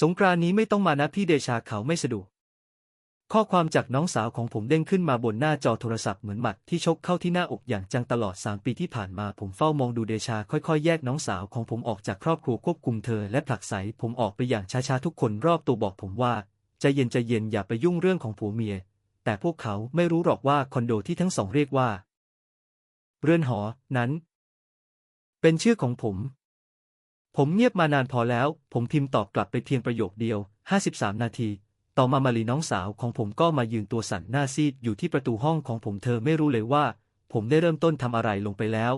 สงกรานนี้ไม่ต้องมานะพี่เดชาเขาไม่สะดวก ข้อความจากน้องสาวของผมเด้งขึ้นมาบนหน้าจอโทรศัพท์เหมือนหมัดที่ชกเข้าที่หน้าอกอย่างจังตลอด 3 ปีที่ผ่านมาผมเฝ้ามองดูเดชาค่อยๆ แยกน้องสาวของผมออกจากครอบครัวควบคุมเธอและผลักไสผมออกไปอย่างช้าๆทุกคนรอบตัวบอกผมว่าใจเย็นใจเย็นอย่าไปยุ่งเรื่องของผัวเมีย แต่พวกเขาไม่รู้หรอกว่าคอนโดที่ทั้งสองเรียกว่า เรือนหอนั้น เป็นชื่อของผม ผมเงียบมานานพอแล้ว ผมพิมพ์ตอบกลับไปเพียงประโยคเดียว 53 นาที ต่อมามารีน้องสาวของผมก็มายืนตัวสั่นหน้าซีดอยู่ที่ประตูห้องของผมเธอไม่รู้เลยว่า ผมได้เริ่มต้นทำอะไรลงไปแล้ว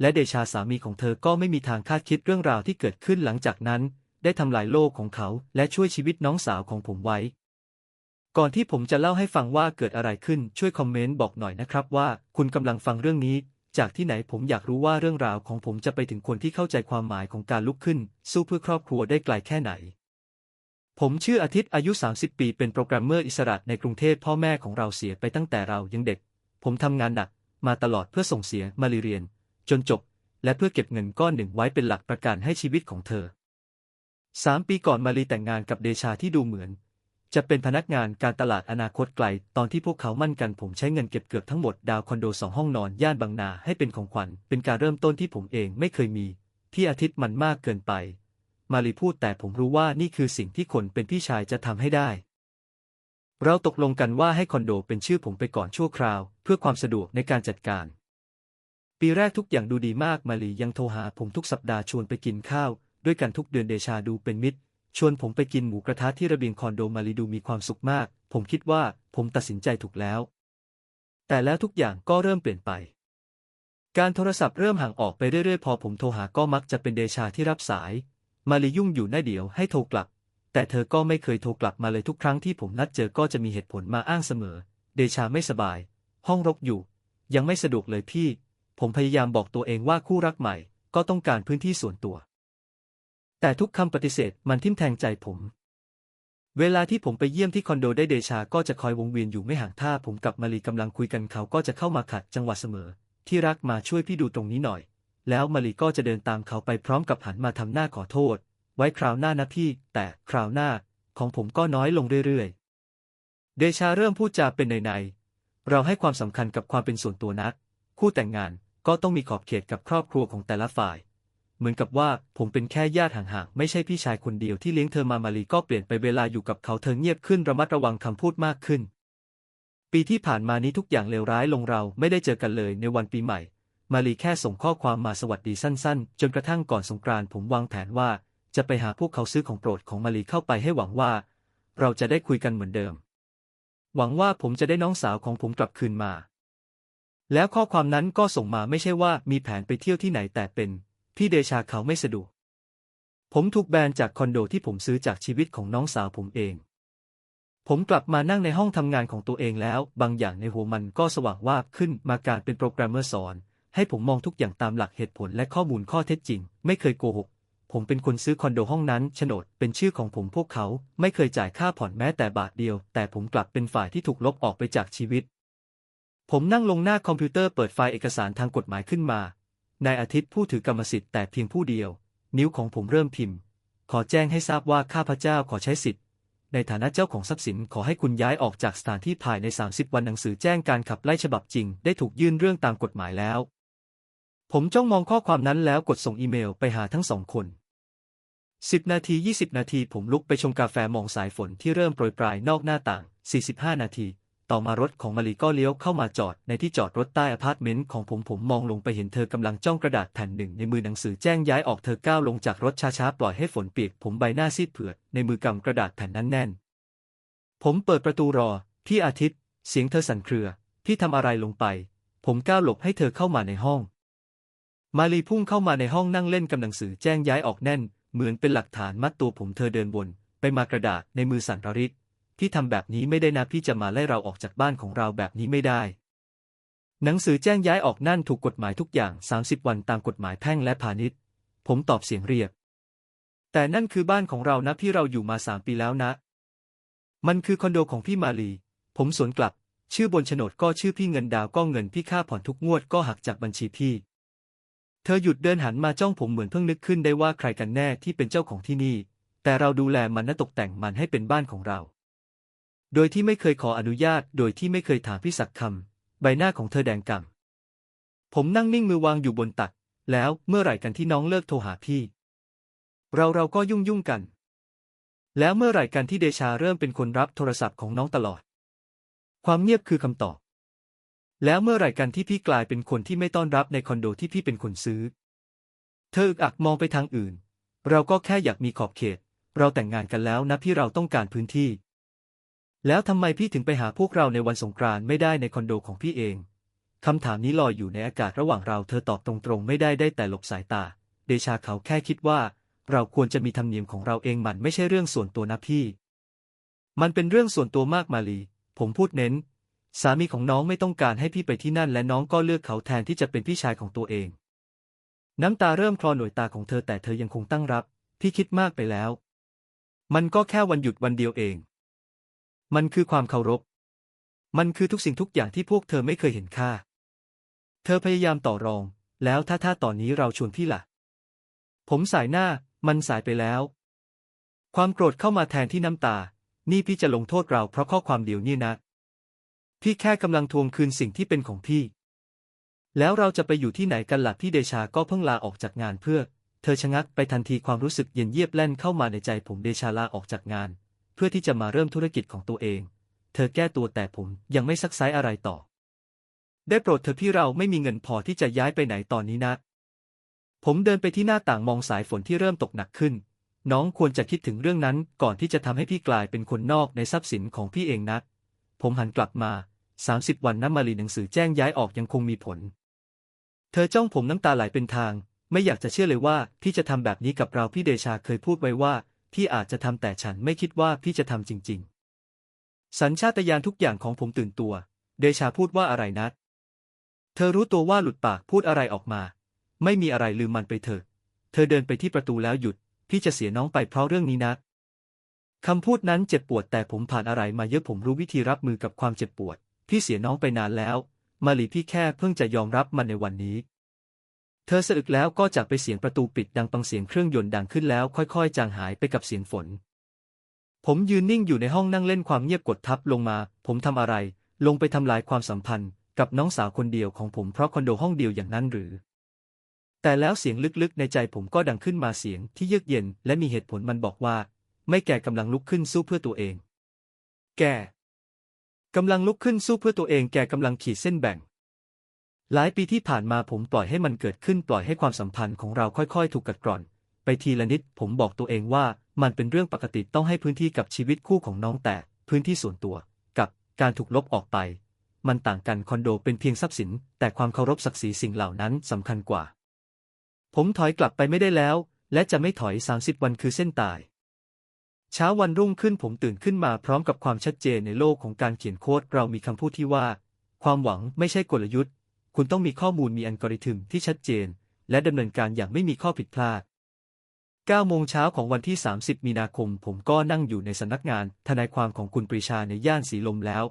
และเดชาสามีของเธอก็ไม่มีทางคาดคิดเรื่องราวที่เกิดขึ้นหลังจากนั้น ได้ทำลายโลกของเขาและช่วยชีวิตน้องสาวของผมไว้ ก่อนที่ผมจะเล่าให้ฟังว่าเกิดอะไรขึ้นช่วยคอมเมนต์บอกหน่อยนะครับว่า คุณกำลังฟังเรื่องนี้ จากที่ไหนผมอยากรู้ว่าเรื่องราวของผมจะไปถึงคนที่เข้าใจความหมายของการลุกขึ้น สู้เพื่อครอบครัวได้ไกลแค่ไหน ผมชื่ออาทิตย์อายุ 30 ปีเป็นโปรแกรมเมอร์อิสระในกรุงเทพพ่อแม่ของเราเสียไปตั้งแต่เรายังเด็ก ผมทำงานหนัก มาตลอดเพื่อส่งเสียมาลีเรียน จนจบ และเพื่อเก็บเงินก้อนหนึ่งไว้เป็นหลักประกันให้ชีวิตของเธอสามปีก่อนมาลีแต่งงานกับเดชาที่ดูเหมือน จะเป็นพนักงานการตลาดอนาคตไกล ตอนที่พวกเขามั่นกันผมใช้เงินเก็บเกือบทั้งหมดดาวคอนโดสองห้องนอนย่านบางนาให้เป็นของขวัญ เป็นการเริ่มต้นที่ผมเองไม่เคยมี ที่อาทิตย์มันมากเกินไป มาลีพูดแต่ผมรู้ว่านี่คือสิ่งที่คนเป็นพี่ชายจะทำให้ได้ เราตกลงกันว่าให้คอนโดเป็นชื่อผมไปก่อนชั่วคราว เพื่อความสะดวกในการจัดการ ปีแรกทุกอย่างดูดีมากมาลียังโทรหาผมทุกสัปดาห์ชวนไปกินข้าว ด้วยกันทุกเดือนเดชาดูเป็นมิตร ชวนผมไปกินหมูกระทะที่ระเบียงคอนโดมาลีดูมีความสุขมาก ผมคิดว่าผมตัดสินใจถูกแล้ว แต่แล้วทุกอย่างก็เริ่มเปลี่ยนไป การโทรศัพท์เริ่มห่างออกไปเรื่อยๆ พอผมโทรหาก็มักจะเป็นเดชาที่รับสาย มาลียุ่งอยู่น้าเดียวให้โทรกลับ แต่เธอก็ไม่เคยโทรกลับมาเลยทุกครั้งที่ผมนัดเจอก็จะมีเหตุผลมาอ้างเสมอ เดชาไม่สบาย ห้องรกอยู่ ยังไม่สะดวกเลยพี่ ผมพยายามบอกตัวเองว่าคู่รักใหม่ ก็ต้องการพื้นที่ส่วนตัว แต่ทุกคำปฏิเสธมันทิ่มแทงใจผม เวลาที่ผมไปเยี่ยมที่คอนโดได้เดชาก็จะคอยวงเวียนอยู่ไม่ห่างถ้าผมกับมารีกำลังคุยกันเขาก็จะเข้ามาขัดจังหวะเสมอ ที่รักมาช่วยพี่ดูตรงนี้หน่อย แล้วมารีก็จะเดินตามเขาไปพร้อมกับหันมาทำหน้าขอโทษ ไว้คราวหน้านะพี่ แต่คราวหน้า ของผมก็น้อยลงเรื่อยๆ เดชาเริ่มพูดจาเป็นในๆเราให้ความสำคัญกับความเป็นส่วนตัวนัก คู่แต่งงานก็ต้องมีขอบเขตกับครอบครัวของแต่ละฝ่าย เหมือนกับว่าผมเป็นแค่ญาติห่างๆ ไม่ใช่พี่ชายคนเดียวที่เลี้ยงเธอมามาลีก็เปลี่ยนไปเวลาอยู่กับเขาเธอเงียบขึ้นระมัดระวังคำพูดมากขึ้น ปีที่ผ่านมานี้ทุกอย่างเลวร้ายลงเราไม่ได้เจอกันเลยในวันปีใหม่ มาลีแค่ส่งข้อความมาสวัสดีสั้นๆ จนกระทั่งก่อนสงกรานต์ผมวางแผนว่า จะไปหาพวกเขาซื้อของโปรดของมาลีเข้าไปให้หวังว่า เราจะได้คุยกันเหมือนเดิม หวังว่าผมจะได้น้องสาวของผมกลับคืนมาแล้วข้อความนั้นก็ส่งมาไม่ใช่ว่ามีแผนไปเที่ยวที่ไหนแต่เป็น พี่เดชาเขาไม่สะดวก ผมถูกแบนจากคอนโดที่ผมซื้อจากชีวิตของน้องสาวผมเอง ผมกลับมานั่งในห้องทำงานของตัวเองแล้ว บางอย่างในหัวมันก็สว่างวาบขึ้นมาการเป็นโปรแกรมเมอร์สอน ให้ผมมองทุกอย่างตามหลักเหตุผลและข้อมูลข้อเท็จจริง ไม่เคยโกหก ผมเป็นคนซื้อคอนโดห้องนั้นโฉนดเป็นชื่อของผมพวกเขา ไม่เคยจ่ายค่าผ่อนแม้แต่บาทเดียว แต่ผมกลับเป็นฝ่ายที่ถูกลบออกไปจากชีวิตผมนั่งลงหน้าคอมพิวเตอร์เปิดไฟล์เอกสารทางกฎหมายขึ้นมา นายอาทิตย์ผู้ถือกรรมสิทธิ์แต่เพียงผู้เดียว นิ้วของผมเริ่มพิมพ์ ขอแจ้งให้ทราบว่าข้าพเจ้าขอใช้สิทธิ์ ในฐานะเจ้าของทรัพย์สินขอให้คุณย้ายออกจากสถานที่ภายใน 30 วันหนังสือแจ้งการขับไล่ฉบับจริง ได้ถูกยื่นเรื่องตามกฎหมายแล้ว ผมจ้องมองข้อความนั้นแล้วกดส่งอีเมลไปหาทั้งสองคน10นาที20นาทีผมลุกไปชงกาแฟมองสายฝนที่เริ่มโปรยปลายนอกหน้าต่าง 45 นาที ต่อมารถของมารีก็เลี้ยวเข้ามาจอดในที่จอดรถใต้อพาร์ตเมนต์ของผมผมมองลงไปเห็นเธอกำลังจ้องกระดาษแผ่นหนึ่งในมือหนังสือแจ้งย้ายออกเธอก้าวลงจากรถช้าๆปล่อยให้ฝนเปียกผมใบหน้าซีดเผือดในมือกำกระดาษแผ่นนั้นแน่น ผมเปิดประตูรอ พี่อาทิตย์ เสียงเธอสั่นเครือ พี่ทำอะไรลงไป ผมก้าวหลบให้เธอเข้ามาในห้อง มาลีพุ่งเข้ามาในห้องนั่งเล่นกับหนังสือแจ้งย้ายออกแน่น เหมือนเป็นหลักฐานมัดตัวผมเธอเดินวนไปมากระดาษในมือสั่นระริก พี่ทำแบบนี้ไม่ได้นะพี่จะมาไล่เราออกจากบ้านของเราแบบนี้ไม่ได้ หนังสือแจ้งย้ายออกนั่นถูกกฎหมายทุกอย่าง 30 วันตามกฎหมายแพ่งและพาณิชย์ ผมตอบเสียงเรียบ แต่นั่นคือบ้านของเรานะพี่เราอยู่มาสามปีแล้วนะ มันคือคอนโดของพี่มาลี ผมสวนกลับ ชื่อบนโฉนดก็ชื่อพี่เงินดาวก็เงินพี่ค่าผ่อนทุกงวดก็หักจากบัญชีพี่เธอหยุดเดินหันมาจ้องผมเหมือนเพิ่งนึกขึ้นได้ว่าใครกันแน่ที่เป็นเจ้าของที่นี่ แต่เราดูแลมันและตกแต่งมันให้เป็นบ้านของเรา โดยที่ไม่เคยขออนุญาต โดยที่ไม่เคยถามพี่สักคำ ใบหน้าของเธอแดงก่ำผมนั่งนิ่งมือวางอยู่บนตัก แล้วเมื่อไหร่กันที่น้องเลิกโทรหาพี่ เราเราก็ยุ่งยุ่งกัน แล้วเมื่อไหร่กันที่เดชาเริ่มเป็นคนรับโทรศัพท์ของน้องตลอด ความเงียบคือคำตอบ แล้วเมื่อไหร่กันที่พี่กลายเป็นคนที่ไม่ต้อนรับในคอนโดที่พี่เป็นคนซื้อ เธออึกอักมองไปทางอื่น เราก็แค่อยากมีขอบเขต เราแต่งงานกันแล้วนะพี่เราต้องการพื้นที่ แล้วทำไมพี่ถึงไปหาพวกเราในวันสงกรานต์ไม่ได้ในคอนโดของพี่เอง คำถามนี้ลอยอยู่ในอากาศระหว่างเราเธอตอบตรงๆ ไม่ได้ได้แต่หลบสายตา เดชาเขาแค่คิดว่า เราควรจะมีธรรมเนียมของเราเองมันไม่ใช่เรื่องส่วนตัวนะพี่ มันเป็นเรื่องส่วนตัวมากมาลี ผมพูดเน้น สามีของน้องไม่ต้องการให้พี่ไปที่นั่น และน้องก็เลือกเขาแทนที่จะเป็นพี่ชายของตัวเอง น้ำตาเริ่มคลอหน่วยตาของเธอแต่เธอยังคงตั้งรับ พี่คิดมากไปแล้ว มันก็แค่วันหยุดวันเดียวเอง มันคือความเคารพ มันคือทุกสิ่งทุกอย่างที่พวกเธอไม่เคยเห็นค่า เธอพยายามต่อรอง แล้วถ้าถ้าตอนนี้เราชวนพี่ล่ะ ผมสายหน้า มันสายไปแล้ว ความโกรธเข้ามาแทนที่น้ำตา นี่พี่จะลงโทษเราเพราะข้อความเดียวนี่นะ พี่แค่กำลังทวงคืนสิ่งที่เป็นของพี่ แล้วเราจะไปอยู่ที่ไหนกันล่ะพี่เดชาก็เพิ่งลาออกจากงานเพื่อ เธอชะงักไปทันทีความรู้สึกเย็นเยียบแล่นเข้ามาในใจผมเดชาลาออกจากงาน เพื่อที่จะมาเริ่มธุรกิจของตัวเอง เธอแก้ตัวแต่ผมยังไม่ซักไซอะไรต่อ ได้โปรดเธอพี่เราไม่มีเงินพอที่จะย้ายไปไหนตอนนี้นะ ผมเดินไปที่หน้าต่างมองสายฝนที่เริ่มตกหนักขึ้น น้องควรจะคิดถึงเรื่องนั้นก่อนที่จะทำให้พี่กลายเป็นคนนอกในทรัพย์สินของพี่เองนะ ผมหันกลับมา 30 วันน้ำมารีหนังสือแจ้งย้ายออกยังคงมีผล เธอจ้องผมน้ำตาไหลเป็นทาง ไม่อยากจะเชื่อเลยว่าพี่จะทำแบบนี้กับเราพี่เดชาเคยพูดไว้ว่า พี่อาจจะทำแต่ฉันไม่คิดว่าพี่จะทำจริง ๆ สัญชาตญาณทุกอย่างของผมตื่นตัว เดชาพูดว่าอะไรนะเธอรู้ตัวว่าหลุดปากพูดอะไรออกมา ไม่มีอะไรลืมมันไปเถอะ เธอเดินไปที่ประตูแล้วหยุด พี่จะเสียน้องไปเพราะเรื่องนี้นะคำพูดนั้นเจ็บปวดแต่ผมผ่านอะไรมาเยอะผมรู้วิธีรับมือกับความเจ็บปวด พี่เสียน้องไปนานแล้ว มาลีพี่แค่เพิ่งจะยอมรับมันในวันนี้ เธอสะอึกแล้วก็จากไปเสียงประตูปิดดังปังเสียงเครื่องยนต์ดังขึ้นแล้วค่อยๆ จางหายไปกับเสียงฝน ผมยืนนิ่งอยู่ในห้องนั่งเล่นความเงียบกดทับลงมา ผมทำอะไร ลงไปทำลายความสัมพันธ์ กับน้องสาวคนเดียวของผมเพราะคอนโดห้องเดียวอย่างนั้นหรือ แต่แล้วเสียงลึกๆ ในใจผมก็ดังขึ้นมาเสียงที่เยือกเย็น และมีเหตุผลมันบอกว่า ไม่แก่กำลังลุกขึ้นสู้เพื่อตัวเอง แกกำลังลุกขึ้นสู้เพื่อตัวเองแกกำลังขีดเส้นแบ่ง หลายปีที่ผ่านมาผมปล่อยให้มันเกิดขึ้นปล่อยให้ความสัมพันธ์ของเราค่อยๆ ถูกกัดกร่อน ไปทีละนิดผมบอกตัวเองว่ามันเป็นเรื่องปกติต้องให้พื้นที่กับชีวิตคู่ของน้องแต่พื้นที่ส่วนตัว กับการถูกลบออกไป มันต่างกันคอนโดเป็นเพียงทรัพย์สิน แต่ความเคารพศักดิ์ศรีสิ่งเหล่านั้นสำคัญกว่า ผมถอยกลับไปไม่ได้แล้ว และจะไม่ถอย 30 วันคือเส้นตาย เช้าวันรุ่งขึ้นผมตื่นขึ้นมาพร้อมกับความชัดเจนในโลกของการเขียนโค้ดเรามีคำพูดที่ว่า ความหวังไม่ใช่กลยุทธ์ คุณต้องมีข้อมูลมีอัลกอริทึมที่ชัดเจน และดำเนินการอย่างไม่มีข้อผิดพลาด9โมงเช้าของวันที่ 30 มีนาคม ผมก็นั่งอยู่ในสำนักงานทนายความของคุณปรีชาในย่านสีลมแล้ว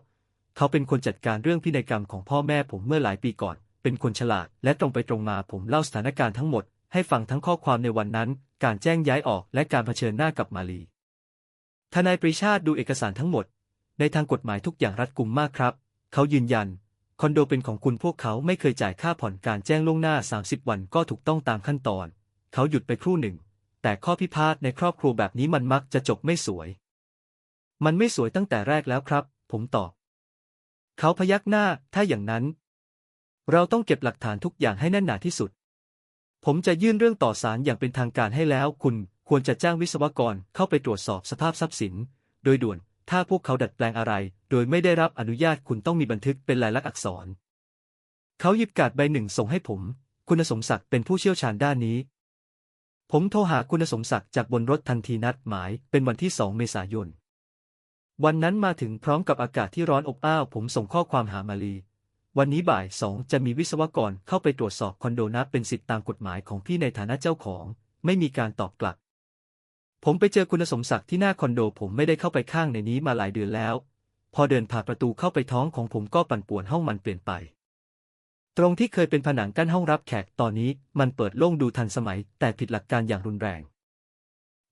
เขาเป็นคนจัดการเรื่องพินัยกรรมของพ่อแม่ผมเมื่อหลายปีก่อน เป็นคนฉลาด และตรงไปตรงมาผมเล่าสถานการณ์ทั้งหมด ให้ฟังทั้งข้อความในวันนั้น การแจ้งย้ายออกและการเผชิญหน้ากับมาลี ทนายปรีชาดูเอกสารทั้งหมด ในทางกฎหมายทุกอย่างรัดกุมมากครับ เขายืนยัน คอนโดเป็นของคุณพวกเขาไม่เคยจ่ายค่าผ่อนการแจ้งล่วงหน้า 30 วันก็ถูกต้องตามขั้นตอน เขาหยุดไปครู่หนึ่ง แต่ข้อพิพาทในครอบครัวแบบนี้มันมักจะจบไม่สวย มันไม่สวยตั้งแต่แรกแล้วครับ ผมตอบ เขาพยักหน้า ถ้าอย่างนั้น เราต้องเก็บหลักฐานทุกอย่างให้แน่นหนาที่สุด ผมจะยื่นเรื่องต่อศาลอย่างเป็นทางการให้แล้ว คุณควรจะจ้างวิศวกรเข้าไปตรวจสอบสภาพทรัพย์สิน โดยด่วน ถ้าพวกเขาดัดแปลงอะไร โดยไม่ได้รับอนุญาตคุณต้องมีบันทึกเป็นลายลักษณ์อักษร เขาหยิบการ์ดใบหนึ่งส่งให้ผม คุณสมศักดิ์เป็นผู้เชี่ยวชาญด้านนี้ ผมโทรหาคุณสมศักดิ์จากบนรถทันทีนัดหมายเป็นวันที่ 2 เมษายน วันนั้นมาถึงพร้อมกับอากาศที่ร้อนอบอ้าวผมส่งข้อความหามาลี วันนี้บ่ายสองจะมีวิศวกรเข้าไปตรวจสอบคอนโดนะเป็นสิทธิตามกฎหมายของพี่ในฐานะเจ้าของ ไม่มีการตอบกลับ ผมไปเจอคุณสมศักดิ์ที่หน้าคอนโด ผมไม่ได้เข้าไปข้างในนี้มาหลายเดือนแล้ว พอเดินผ่านประตูเข้าไปท้องของผมก็ปั่นป่วนห้องมันเปลี่ยนไป ตรงที่เคยเป็นผนังกั้นห้องรับแขกตอนนี้มันเปิดโล่งดูทันสมัย แต่ผิดหลักการอย่างรุนแรง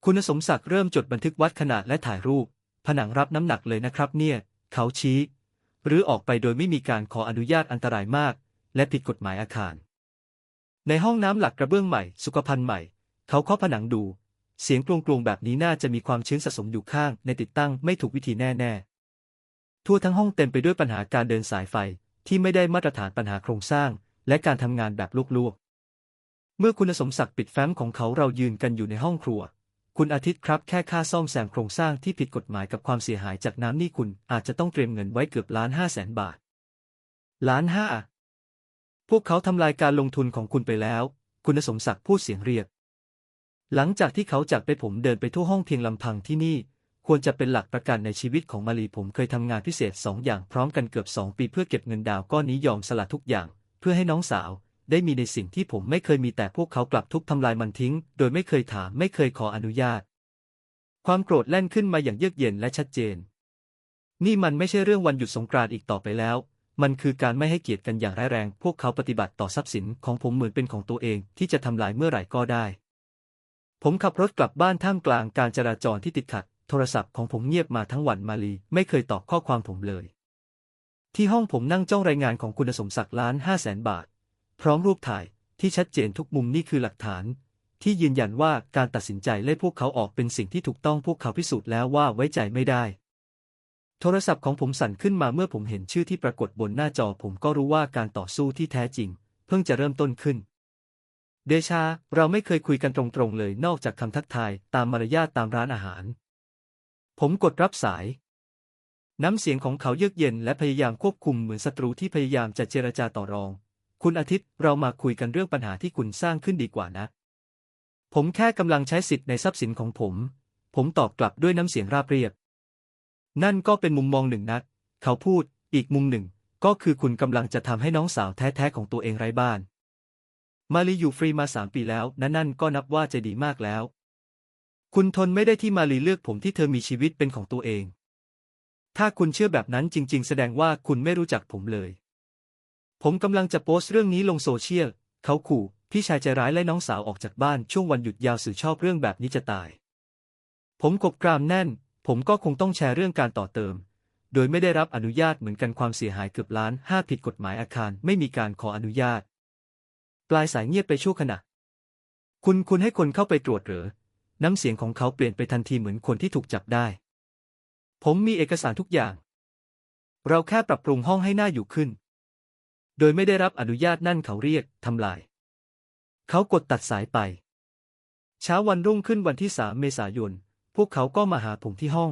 คุณสมศักดิ์เริ่มจดบันทึกวัดขนาดและถ่ายรูป ผนังรับน้ำหนักเลยนะครับ เนี่ย เขาชี้ หรือออกไปโดยไม่มีการขออนุญาตอันตรายมาก และผิดกฎหมายอาคาร ในห้องน้ำหลักกระเบื้องใหม่ สุขภัณฑ์ใหม่ เขาเคาะผนังดู เสียงกลวงๆแบบนี้น่าจะมีความชื้นสะสมอยู่ข้างในติดตั้งไม่ถูกวิธีแน่ๆ ทั่วทั้งห้องเต็มไปด้วยปัญหาการเดินสายไฟที่ไม่ได้มาตรฐานปัญหาโครงสร้าง และการทำงานแบบลวกๆ เมื่อคุณสมศักดิ์ปิดแฟ้มของเขาเรายืนกันอยู่ในห้องครัว คุณอาทิตย์ครับแค่ค่าซ่อมแซมโครงสร้างที่ผิดกฎหมายกับความเสียหายจากน้ำนี่คุณอาจจะต้องเตรียมเงินไว้เกือบล้านห้าแสนบาท ล้านห้า พวกเขาทำลายการลงทุนของคุณไปแล้ว คุณสมศักดิ์พูดเสียงเรียบ หลังจากที่เขาจากไปผมเดินไปทั่วห้องเพียงลำพังที่นี่ ควรจะเป็นหลักประกันในชีวิตของมารีผมเคยทำงานพิเศษสองอย่างพร้อมกันเกือบสองปีเพื่อเก็บเงินดาวก้อนนี้ยอมสละทุกอย่าง เพื่อให้น้องสาว ได้มีในสิ่งที่ผมไม่เคยมีแต่พวกเขากลับทุบทำลายมันทิ้ง โดยไม่เคยถามไม่เคยขออนุญาต ความโกรธแล่นขึ้นมาอย่างเยือกเย็นและชัดเจน นี่มันไม่ใช่เรื่องวันหยุดสงกรานต์อีกต่อไปแล้วมันคือการไม่ให้เกียรติกันอย่างร้ายแรง พวกเขาปฏิบัติต่อทรัพย์สินของผมเหมือนเป็นของตัวเองที่จะทำลายเมื่อไหร่ก็ได้ ผมขับรถกลับบ้านท่ามกลางการจราจรที่ติดขัด โทรศัพท์ของผมเงียบมาทั้งวันมาลี ไม่เคยตอบข้อความผมเลย ที่ห้องผมนั่งจ้องรายงานของคุณสมศักดิ์ล้านห้าแสนบาท พร้อมรูปถ่ายที่ชัดเจนทุกมุมนี่คือหลักฐาน ที่ยืนยันว่าการตัดสินใจไล่พวกเขาออกเป็นสิ่งที่ถูกต้องพวกเขาพิสูจน์แล้วว่าไว้ใจไม่ได้ โทรศัพท์ของผมสั่นขึ้นมาเมื่อผมเห็นชื่อที่ปรากฏบนหน้าจอผมก็รู้ว่าการต่อสู้ที่แท้จริง เพิ่งจะเริ่มต้นขึ้น เดชา เราไม่เคยคุยกันตรงๆเลยนอกจากคำทักทายตามมารยาทตามร้านอาหาร ผมกดรับสาย น้ำเสียงของเขาเยือกเย็นและพยายามควบคุมเหมือนศัตรูที่พยายามจะเจรจาต่อรอง คุณอาทิตย์เรามาคุยกันเรื่องปัญหาที่คุณสร้างขึ้นดีกว่านะ ผมแค่กำลังใช้สิทธิ์ในทรัพย์สินของผม ผมตอบกลับด้วยน้ำเสียงราบเรียบ นั่นก็เป็นมุมมองหนึ่งนัดเขาพูด อีกมุมหนึ่ง ก็คือคุณกำลังจะทำให้น้องสาวแท้ๆของตัวเองไร้บ้าน มาลีอยู่ฟรีมาสามปีแล้วนั่นนั่นก็นับว่าจะดีมากแล้ว คุณทนไม่ได้ที่มาลีเลือกผมที่เธอมีชีวิตเป็นของตัวเอง ถ้าคุณเชื่อแบบนั้นจริง ๆ แสดงว่าคุณไม่รู้จักผมเลย ผมกำลังจะโพสต์เรื่องนี้ลงโซเชียล เขาขู่ พี่ชายใจร้ายไล่น้องสาวออกจากบ้านช่วงวันหยุดยาวสื่อชอบเรื่องแบบนี้จะตาย ผมกบกรามแน่น ผมก็คงต้องแชร์เรื่องการต่อเติมโดยไม่ได้รับอนุญาตเหมือนกันความเสียหายเกือบล้านห้าผิดกฎหมายอาคารไม่มีการขออนุญาต ปลายสายเงียบไปชั่วขณะ คุณคุณให้คนเข้าไปตรวจหรือ น้ำเสียงของเขาเปลี่ยนไปทันทีเหมือนคนที่ถูกจับได้ ผมมีเอกสารทุกอย่าง เราแค่ปรับปรุงห้องให้น่าอยู่ขึ้น โดยไม่ได้รับอนุญาตนั่นเขาเรียกทำลาย เขากดตัดสายไป เช้าวันรุ่งขึ้นวันที่สามเมษายน พวกเขาก็มาหาผมที่ห้อง